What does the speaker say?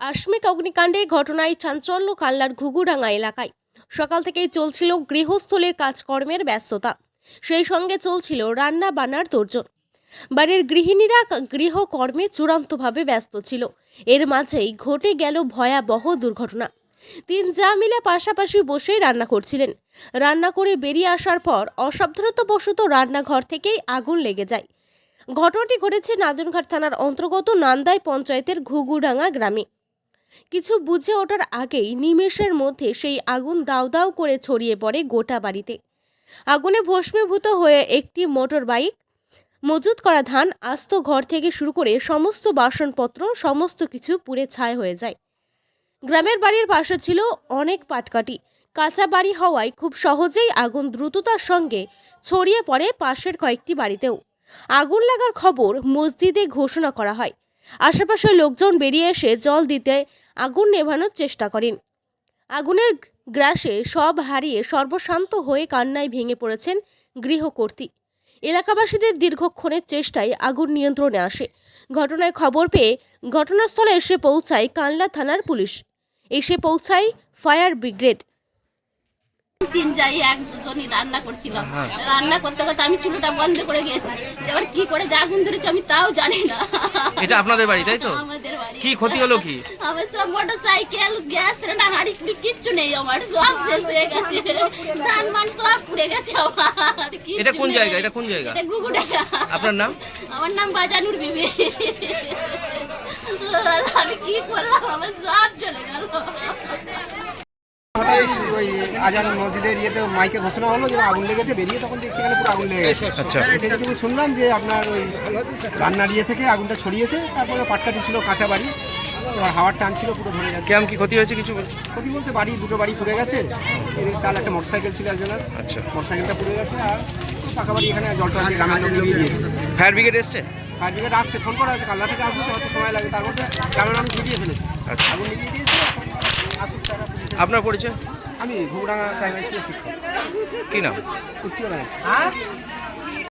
আকস্মিক অগ্নিকাণ্ডে ঘটনায় চাঞ্চল্য কাল্লার ঘুঘুডাঙ্গা এলাকায়। সকাল থেকেই চলছিল গৃহস্থলীর কাজকর্মের ব্যস্ততা। সেই সঙ্গে চলছিল রান্না বান্নার তোড়জোড়। বাড়ির গৃহিণীরা গৃহকর্মে চূড়ান্তভাবে ব্যস্ত ছিল। এর মাঝেই ঘটে গেল ভয়াবহ দুর্ঘটনা। তিন যা মিলে পাশাপাশি বসেই রান্না করছিলেন। রান্না করে বেরিয়ে আসার পর অসাবধানতাবশত রান্নাঘর থেকেই আগুন লেগে যায়। ঘটনাটি ঘটেছে নাদনঘাট থানার অন্তর্গত নান্দাই পঞ্চায়েতের ঘুঘুডাঙ্গা গ্রামে। কিছু বুঝে ওঠার আগেই নিমেষের মধ্যে সেই আগুন দাউ দাউ করে ছড়িয়ে পড়ে গোটা বাড়িতে। আগুনে ভস্মীভূত হয়ে একটি মোটর বাইক, মজুত করা ধান, আস্ত ঘর থেকে শুরু করে সমস্ত বাসনপত্র, সমস্ত কিছু পুড়ে ছাই হয়ে যায়। গ্রামের বাড়ির পাশে ছিল অনেক পাটকাটি কাঁচা বাড়ি হওয়ায় খুব সহজেই আগুন দ্রুততার সঙ্গে ছড়িয়ে পড়ে পাশের কয়েকটি বাড়িতেও। আগুন লাগার খবর মসজিদে ঘোষণা করা হয়। আশেপাশের লোকজন বেরিয়ে এসে জল দিতে আগুন নেভানোর চেষ্টা করেন। আগুনের গ্রাসে সব হারিয়ে সর্বশান্ত হয়ে কান্নায় ভেঙে পড়েছেন গৃহকর্ত্রী এলাকাবাসীদের দীর্ঘক্ষণের চেষ্টায় আগুন নিয়ন্ত্রণে আসে। ঘটনায় খবর পেয়ে ঘটনাস্থলে এসে পৌঁছায় কানলা থানার পুলিশ। এসে পৌঁছায় ফায়ার ব্রিগেড। তিন যাই একজনই রান্না করছিলাম রান্না করতে করতে আমি চুলোটা বন্ধ করে গেছি এবার কি করে যে আগুন ধরেছে আমি তাও জানি না। এটা আপনাদের বাড়ি তাই তো? কি ক্ষতি হলো কি? আমার সব মোটর সাইকেল গ্যাস রান্না হাঁড়ি কুড়ি কিচ্ছু নেই আমার। সব শেষ হয়ে গেছে। ধান মান সব পুড়ে গেছে আমার। এটা কোন। জায়গা? এটা কোন জায়গা? এটা গুগুডাটা আপনার নাম? আমার নাম বাজানুর বিবি। আমি কি করলাম? আমার সব চলে গেল। ওই আজান মসজিদের ইয়েতে মাইকে ঘোষণা হলো যে আগুন লেগেছে বেরিয়ে তখন দেখছি এখানে পুরো আগুন লেগে গেছে। আচ্ছা। সেটুকু শুনলাম যে আপনার ওই রান্নার ইয়ে থেকে আগুনটা ছড়িয়েছে তারপরে পাটকাটি ছিল কাঁচা বাড়ি এবার হাওয়ার টান ছিল পুরো ধরে গেছে। কেমন কি ক্ষতি হয়েছে কিছু? ক্ষতি বলতে বাড়ি দুটো বাড়ি পুড়ে গেছে। চাল একটা মোটরসাইকেল ছিল একজনের। আচ্ছা। মোটরসাইকেলটা পুড়ে গেছে আর পাকা বাড়ি এখানে জলটা গ্রামের লোক নিয়ে দিয়েছে ফায়ার ব্রিগেড এসছে? ফায়ার ব্রিগেড আসছে ফোন করা হয়েছে কাল্লা থেকে আসবে তো হয়তো সময় লাগে। তার মধ্যে গ্রামের মানুষ নিভিয়ে ফেলেছে। আচ্ছা। আগুন নিভিয়ে দিয়েছে আসুক তারা। আপনার পরিচয়? আমি ঘুমডাঙ্গা প্রাইমারি স্কুলের শিক্ষক। কি নাম? উত্তর আছে